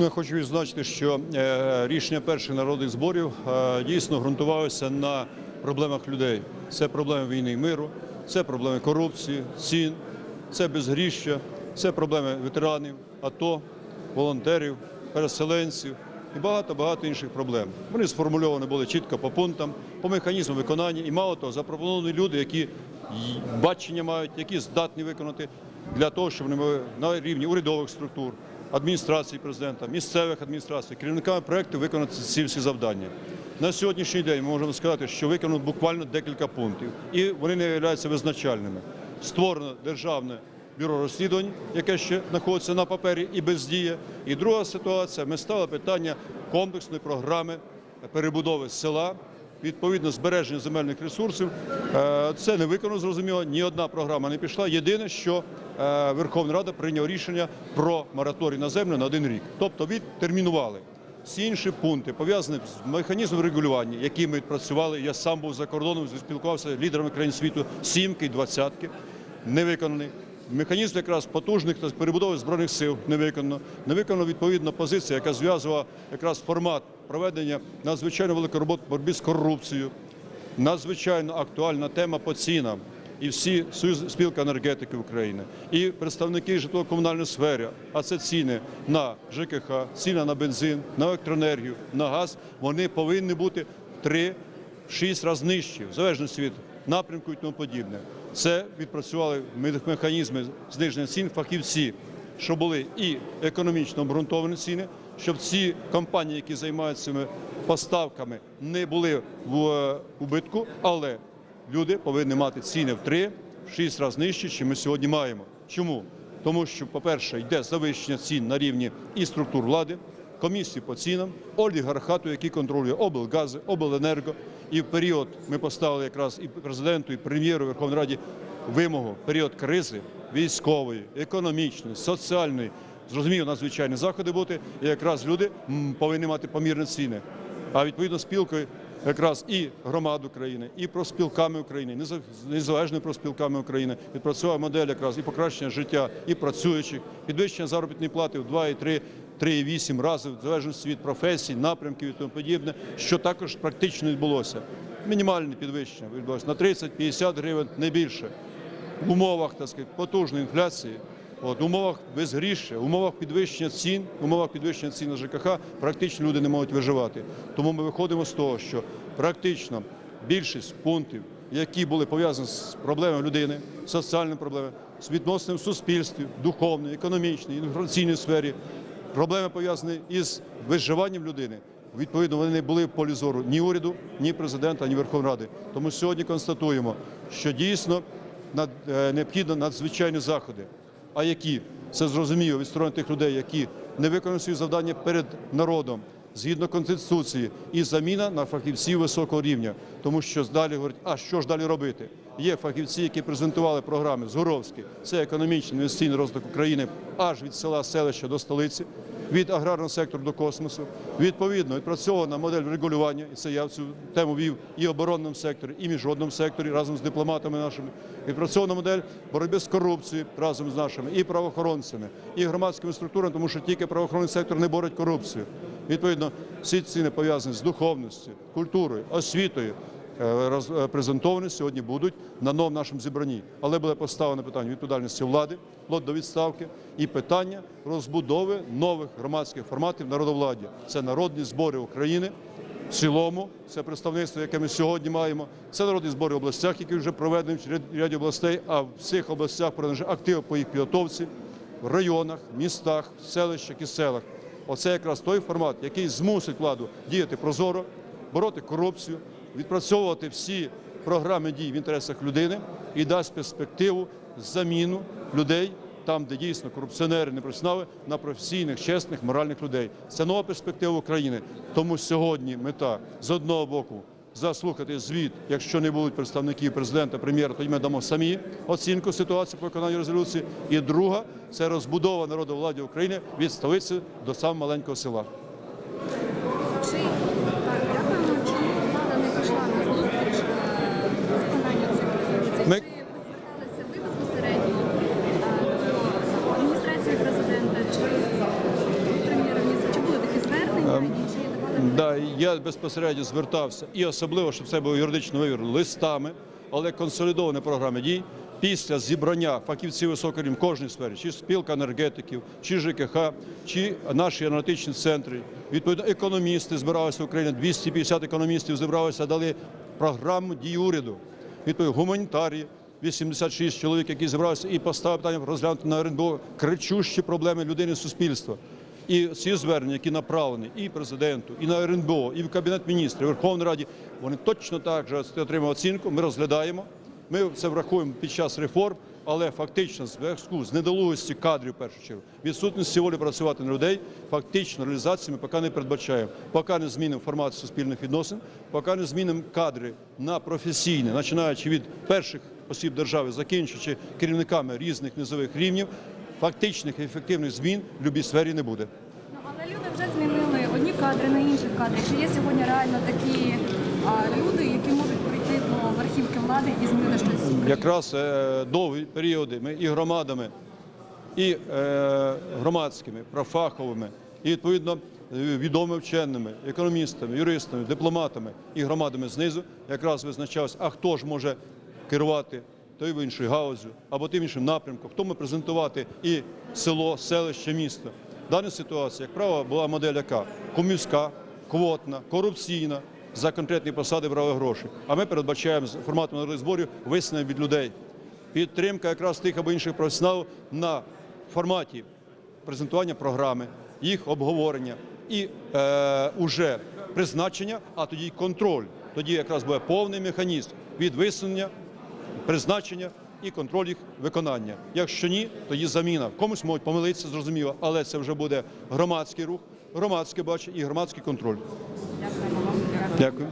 Я хочу відзначити, що е, рішення перших народних зборів е, дійсно ґрунтувалося на проблемах людей. Це проблеми війни і миру, це проблеми корупції, цін, це безгріща, це проблеми ветеранів, АТО, волонтерів, переселенців і багато-багато інших проблем. Вони сформульовані були чітко по пунктам, по механізму виконання і мало того, запропоновані люди, які бачення мають, які здатні виконати для того, щоб вони на рівні урядових структур, адміністрації президента, місцевих адміністрацій, керівниками проєктів виконати ці всі завдання. На сьогоднішній день ми можемо сказати, що виконано буквально декілька пунктів, і вони не являються визначальними. Створено державне бюро розслідувань, яке ще знаходиться на папері і бездіє. І друга ситуація, ми ставили питання комплексної програми перебудови села. Відповідно, збереження земельних ресурсів Е, це не виконано зрозуміло. Ні одна програма не пішла. Єдине, що е, Верховна Рада прийняла рішення про мораторій на землю на один рік, тобто відтермінували. Всі інші пункти пов'язані з механізмом регулювання, які ми відпрацювали. Я сам був за кордоном, спілкувався з лідерами країн світу сімки і двадцятки, не виконаний. Механізм якраз потужних та перебудови збройних сил не виконано. Не виконана відповідна позиція, яка зв'язувала якраз формат проведення надзвичайно великої роботи в боротьбі з корупцією. Надзвичайно актуальна тема по цінам. І всі Союз спілка енергетики України, і представники житлово-комунальної сфери, а це ціни на ЖКХ, ціни на бензин, на електроенергію, на газ. Вони повинні бути в 3-6 разів нижчі, в залежності від напрямку і тому подібне. Це відпрацювали механізми зниження цін фахівці, що були і економічно обґрунтовані ціни, щоб ці компанії, які займаються поставками, не були в е, убитку, але люди повинні мати ціни в 3-6 разів нижчі, чим ми сьогодні маємо. Чому? Тому що, по-перше, йде завищення цін на рівні і структур влади, комісії по цінам, олігархату, який контролює облгази, обленерго. І в період ми поставили якраз і президенту, і прем'єру Верховної Раді вимогу період кризи військової, економічної, соціальної. Зрозуміло, надзвичайні заходи бути, і якраз люди повинні мати помірні ціни. А відповідно спілкою якраз і громад України, і профспілками України, неза- незалежними профспілками України відпрацювала модель якраз і покращення життя і працюючих, підвищення заробітної плати в 2 і 3 3,8 разів, в залежності від професій, напрямків і тому подібне, що також практично відбулося. Мінімальне підвищення відбулося на 30-50 гривень, не більше. В умовах так сказати, потужної інфляції, от, умовах безгрішення, в умовах підвищення цін, в умовах підвищення цін на ЖКХ практично люди не можуть виживати. Тому ми виходимо з того, що практично більшість пунктів, які були пов'язані з проблемами людини, соціальними проблемами, з відносинами в суспільстві, духовній, економічній, інформаційній сфері, проблеми пов'язані із виживанням людини. Відповідно, вони не були в полі зору ні уряду, ні президента, ні Верховної Ради. Тому сьогодні констатуємо, що дійсно е, необхідно надзвичайні заходи. А які це зрозуміло від сторони тих людей, які не виконують свої завдання перед народом згідно конституції, і заміна на фахівців високого рівня. Тому що далі говорять, а що ж далі робити? Є фахівці, які презентували програми Згуровський, це економічний інвестиційний розвиток України аж від села селища до столиці від аграрного сектору до космосу. Відповідно, відпрацьована модель регулювання, і це я в цю тему вів і в оборонному секторі, і в міжнародному секторі разом з дипломатами нашими. Відпрацьована модель боротьби з корупцією разом з нашими і правоохоронцями, і громадськими структурами, тому що тільки правоохоронний сектор не бороть корупцію. Відповідно, всі ціни пов'язані з духовністю, культурою, освітою. Е, е, презентовані сьогодні будуть на новому нашому зібранні. Але буде поставлено питання відповідальності влади, вплоть до відставки, і питання розбудови нових громадських форматів народовладдя. Це народні збори України в цілому, це представництво, яке ми сьогодні маємо. Це народні збори в областях, які вже проведені в ряд- ряді областей, а в цих областях продовжує активно по їх підготовці, в районах, містах, селищах і селах. Оце якраз той формат, який змусить владу діяти прозоро, бороти корупцію, відпрацьовувати всі програми дій в інтересах людини і дасть перспективу заміну людей там, де дійсно корупціонери не професіонали, на професійних, чесних, моральних людей. Це нова перспектива України. Тому сьогодні мета з одного боку. Заслухати звіт, якщо не будуть представників президента, прем'єра, тоді ми дамо самі оцінку ситуації по виконанню резолюції. І друга це розбудова народовладдя України від столиці до самого маленького села. Чи так, дякуємо, чому влада не пішла на зустріч е, виконанню цих резолюцій? Ми- Чи ви зверталися ви безпосередньо е, до адміністрації президента чи до прем'єр-міністра? Чи Я безпосередньо звертався і особливо, щоб це було юридично вивірено, листами, але консолідовані програми дій після зібрання фахівців високого рівня в кожній сфері, чи спілка енергетиків, чи ЖКХ, чи наші аналітичні центри. Відповідно, економісти збиралися в Україні, 250 економістів зібралися, дали програму дій уряду. Відповідно, гуманітарії, 86 чоловік, які зібралися і поставили питання розглянути на РНБО кричущі проблеми людини суспільства. І ці звернення, які направлені і президенту, і на РНБО, і в Кабінет міністрів, і Верховній Раді, вони точно так же отримали оцінку. Ми розглядаємо. Ми це врахуємо під час реформ, але фактично з зв'язку з недолугості кадрів, в першу чергу, відсутності волі працювати на людей, фактично реалізації ми поки не передбачаємо. Поки не змінимо формат суспільних відносин, поки не змінимо кадри на професійні, починаючи від перших осіб держави, закінчуючи керівниками різних низових рівнів, фактичних і ефективних змін в будь-якій сфері не буде. Ну, але люди вже змінили одні кадри на інших кадрів. Чи є сьогодні реально такі люди, які можуть прийти до верхівки влади і змінити щось? якраз е, довгі періоди ми і громадами, і е, громадськими, профаховими, і відповідно відомими вченими, економістами, юристами, дипломатами і громадами знизу якраз визначався, а хто ж може керувати тою в іншою гаузю або тим іншим напрямком, хто може презентувати і село, селище, місто. В даній ситуації, як правило, була модель яка комівська, квотна, корупційна. За конкретні посади брали гроші. А ми передбачаємо з форматом народних зборів висновлення від людей. Підтримка якраз тих або інших професіоналів на форматі презентування програми, їх обговорення і е, уже призначення, а тоді й контроль. Тоді якраз буде повний механізм від висунення, призначення і контроль їх виконання. Якщо ні, то є заміна. Комусь можуть помилитися, зрозуміло, але це вже буде громадський рух, громадське бачення і громадський контроль. Дякую.